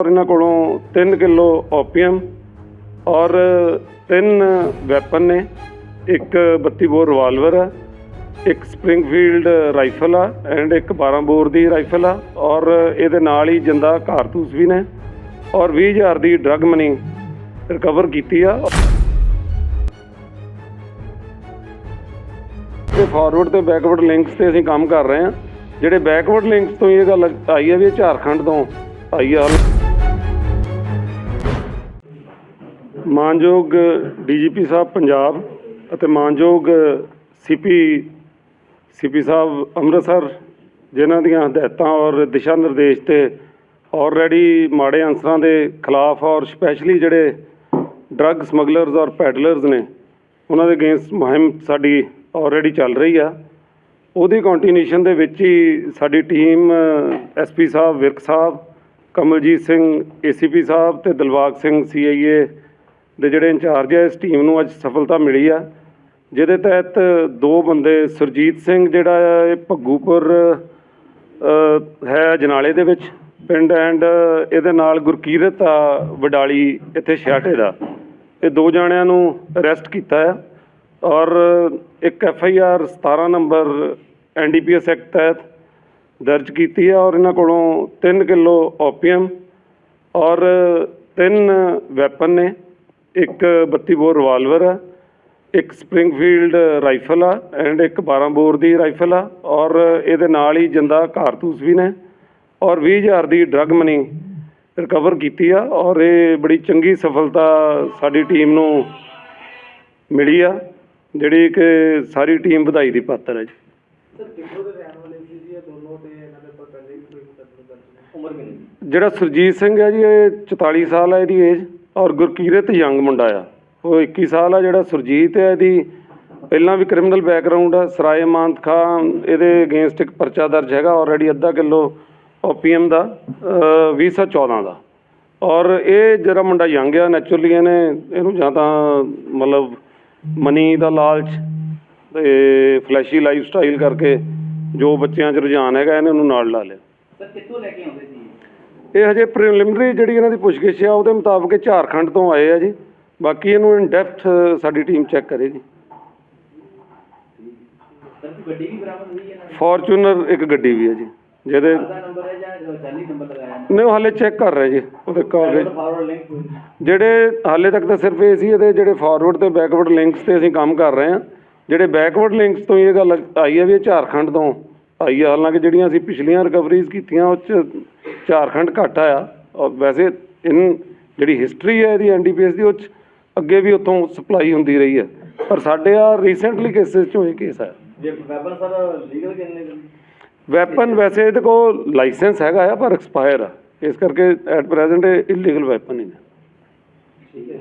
ਔਰ ਇਹਨਾਂ ਕੋਲੋਂ 3 ਕਿਲੋ ਓਪੀਅਮ ਔਰ ਤਿੰਨ ਵੈਪਨ ਨੇ। ਇੱਕ 32 ਬੋਰ ਰਿਵਾਲਵਰ ਆ ਇੱਕ ਸਪ੍ਰਿੰਗਫੀਲਡ ਰਾਈਫਲ ਆ ਐਂਡ ਇੱਕ 12 ਬੋਰ ਦੀ ਰਾਈਫਲ ਆ ਔਰ ਇਹਦੇ ਨਾਲ ਹੀ ਜਿੰਦਾ ਕਾਰਤੂਸ ਵੀ ਨੇ ਔਰ 20000 ਦੀ ਡਰੱਗ ਮਨੀ ਰਿਕਵਰ ਕੀਤੀ ਆ। ਤੇ ਫਾਰਵਰਡ ਤੇ ਬੈਕਵਰਡ ਲਿੰਕਸ ਤੇ ਅਸੀਂ ਕੰਮ ਕਰ ਰਹੇ ਹਾਂ। ਜਿਹੜੇ ਬੈਕਵਰਡ ਲਿੰਕਸ ਤੋਂ ਇਹ ਗੱਲ ਆਈ ਹੈ ਵੀ ਇਹ ਝਾਰਖੰਡ ਤੋਂ ਆਈ ਆ। ਮਾਨਯੋਗ ਡੀਜੀਪੀ ਸਾਹਿਬ ਪੰਜਾਬ ਅਤੇ ਮਾਨਯੋਗ ਸੀਪੀ ਸੀਪੀ ਸਾਹਿਬ ਅੰਮ੍ਰਿਤਸਰ, ਜਿਨ੍ਹਾਂ ਦੀਆਂ ਹਦਾਇਤਾਂ ਔਰ ਦਿਸ਼ਾ ਨਿਰਦੇਸ਼ ਤੇ ਆਲਰੇਡੀ ਮਾੜੇ ਅਨਸਰਾਂ ਦੇ ਖਿਲਾਫ ਔਰ ਸਪੈਸ਼ਲੀ ਜਿਹੜੇ ਡਰੱਗ ਸਮਗਲਰਸ ਔਰ ਪੈਡਲਰਸ ਨੇ, ਉਹਨਾਂ ਦੇ ਅਗੇਂਸਟ ਮੁਹਿੰਮ ਸਾਡੀ ਆਲਰੇਡੀ ਚੱਲ ਰਹੀ ਆ। ਉਹਦੀ ਕੰਟੀਨਿਊਸ਼ਨ ਦੇ ਵਿੱਚ ਹੀ ਸਾਡੀ ਟੀਮ ਐਸਪੀ ਸਾਹਿਬ, ਵਿਰਕ ਸਾਹਿਬ, ਕਮਲਜੀਤ ਸਿੰਘ ਏਸੀਪੀ ਸਾਹਿਬ ਤੇ ਦਿਲਬਾਗ ਸਿੰਘ ਸੀਆਈਏ ਦੇ ਜਿਹੜੇ ਇੰਚਾਰਜ ਹੈ ਇਸ ਟੀਮ ਨੂੰ ਅੱਜ ਸਫਲਤਾ ਮਿਲੀ ਆ। ਜਿਹਦੇ ਤਹਿਤ ਦੋ ਬੰਦੇ, ਸੁਰਜੀਤ ਸਿੰਘ ਜਿਹੜਾ ਆ, ਇਹ ਭੱਗੂਪੁਰ ਹੈ ਜਨਾਲੇ ਦੇ ਵਿੱਚ। ਪਿੰਡ ਐਂਡ ਇਹਦੇ ਨਾਲ ਗੁਰਕੀਰਤ ਆ, ਵਡਾਲੀ ਇੱਥੇ ਛਿਆਟੇ ਦਾ। ਇਹ ਦੋ ਜਣਿਆਂ ਨੂੰ ਅਰੈਸਟ ਕੀਤਾ ਹੈ ਔਰ ਇੱਕ F I R 17 number N D P S act ਤਹਿਤ ਦਰਜ ਕੀਤੀ ਹੈ ਔਰ ਇਹਨਾਂ ਕੋਲੋਂ 3 ਕਿਲੋ ਓਪੀਅਮ ਔਰ ਤਿੰਨ ਵੈਪਨ ਨੇ। ਇੱਕ 32 ਬੋਰ ਰਿਵਾਲਵਰ ਹੈ ਇੱਕ ਸਪ੍ਰਿੰਗਫੀਲਡ ਰਾਈਫਲ ਆ ਐਂਡ ਇੱਕ 12 ਬੋਰ ਦੀ ਰਾਈਫਲ ਆ ਔਰ ਇਹਦੇ ਨਾਲ ਹੀ ਜਿੰਦਾ ਕਾਰਤੂਸ ਵੀ ਨੇ ਔਰ 20000 ਦੀ ਡਰਗ ਮਨੀ ਰਿਕਵਰ ਕੀਤੀ ਆ ਔਰ ਇਹ ਬੜੀ ਚੰਗੀ ਸਫਲਤਾ ਸਾਡੀ ਟੀਮ ਨੂੰ ਮਿਲੀ ਆ ਜਿਹੜੀ ਕਿ ਸਾਰੀ ਟੀਮ ਵਧਾਈ ਦੀ ਪਾਤਰ ਹੈ ਜੀ। ਜਿਹੜਾ ਸੁਰਜੀਤ ਸਿੰਘ ਹੈ ਜੀ ਇਹ 44 ਸਾਲ ਹੈ ਇਹਦੀ ਏਜ ਔਰ ਗੁਰਕੀਰਤ ਯੰਗ ਮੁੰਡਾ ਆ। ਉਹ 21 ਸਾਲ ਆ ਜਿਹੜਾ ਸੁਰਜੀਤ ਹੈ ਇਹਦੀ ਪਹਿਲਾਂ ਵੀ ਕ੍ਰਿਮੀਨਲ ਬੈਕਗ੍ਰਾਉਂਡ ਆ ਸਰਾਏ ਮਾਨਤ ਖਾਨ ਇਹਦੇ ਅਗੇਂਸਟ ਇੱਕ ਪਰਚਾ ਦਰਜ ਹੈਗਾ ਆਲਰੇਡੀ ਅੱਧਾ ਕਿਲੋ ਓਪੀਐਮ ਦਾ ਅ, 2014 ਦਾ। ਔਰ ਇਹ ਜਿਹੜਾ ਮੁੰਡਾ ਯੰਗ ਆ ਨੈਚੁਰਲੀ ਇਹਨੇ ਇਹਨੂੰ ਜਾਂ ਤਾਂ ਮਤਲਬ ਮਨੀ ਦਾ ਲਾਲਚ ਤੇ ਫਲੈਸ਼ੀ ਲਾਈਫ ਸਟਾਈਲ ਕਰਕੇ ਜੋ ਬੱਚਿਆਂ 'ਚ ਰੁਝਾਨ ਹੈਗਾ ਇਹਨੇ ਉਹਨੂੰ ਨਾਲ ਲਾ ਲਿਆ। ਸਰ ਕਿੱਥੋਂ ਲੈ ਕੇ ਆਉਂਦੇ ਸੀ? ਇਹ ਹਜੇ ਪ੍ਰੀਲਿਮਿਨਰੀ ਜਿਹੜੀ ਇਹਨਾਂ ਦੀ ਪੁੱਛਗਿੱਛ ਆ, ਉਹਦੇ ਮੁਤਾਬਕ ਇਹ ਝਾਰਖੰਡ ਤੋਂ ਆਏ ਆ ਜੀ। ਬਾਕੀ ਇਹਨੂੰ ਇਨ ਡੈਪਥ ਸਾਡੀ ਟੀਮ ਚੈੱਕ ਕਰੇਗੀ ਫੋਰਚੂਨਰ ਇੱਕ ਗੱਡੀ ਵੀ ਹੈ ਜੀ, ਜਿਹਦੇ ਨਹੀਂ, ਉਹ ਹਾਲੇ ਚੈੱਕ ਕਰ ਰਹੇ ਜੀ, ਉਹਦੇ ਕਾਗਜ਼। ਜਿਹੜੇ ਹਾਲੇ ਤੱਕ ਤਾਂ ਸਿਰਫ ਇਹ ਸੀ, ਇਹਦੇ ਜਿਹੜੇ ਫਾਰਵਰਡ ਤੇ ਬੈਕਵਰਡ ਲਿੰਕਸ ਤੇ ਅਸੀਂ ਕੰਮ ਕਰ ਰਹੇ ਹਾਂ ਜਿਹੜੇ ਬੈਕਵਰਡ ਲਿੰਕਸ ਤੋਂ ਇਹ ਗੱਲ ਆਈ ਹੈ ਵੀ ਇਹ ਝਾਰਖੰਡ ਤੋਂ ਆਈ ਹੈ ਹਾਲਾਂਕਿ ਜਿਹੜੀਆਂ ਅਸੀਂ ਪਿਛਲੀਆਂ ਰਿਕਵਰੀਜ਼ ਕੀਤੀਆਂ ਉਹ 'ਚ ਝਾਰਖੰਡ ਘੱਟ ਆਇਆ। ਔਰ ਵੈਸੇ ਇਨ ਜਿਹੜੀ ਹਿਸਟਰੀ ਹੈ ਇਹਦੀ ਐਨਡੀਪੀਐਸ ਦੀ ਉਹ 'ਚ ਅੱਗੇ ਵੀ ਉੱਥੋਂ ਸਪਲਾਈ ਹੁੰਦੀ ਰਹੀ ਹੈ। ਪਰ ਸਾਡੇ ਆ ਰੀਸੈਂਟਲੀ ਕੇਸਿਸ 'ਚੋਂ ਇਹ ਕੇਸ ਹੈ ਜੇ ਵੈਪਨ ਸਰ ਲੀਗਲ ਕਿੰਨੇ ਵੈਪਨ ਵੈਸੇ ਇਹਦੇ ਕੋਲ ਲਾਇਸੈਂਸ ਹੈਗਾ ਆ ਪਰ ਐਕਸਪਾਇਰ ਆ। ਇਸ ਕਰਕੇ ਐਟ ਪ੍ਰੈਜ਼ੈਂਟ ਇਹ ਇਲੀਗਲ ਵੈਪਨ ਹੀ ਨੇ। ਠੀਕ ਹੈ।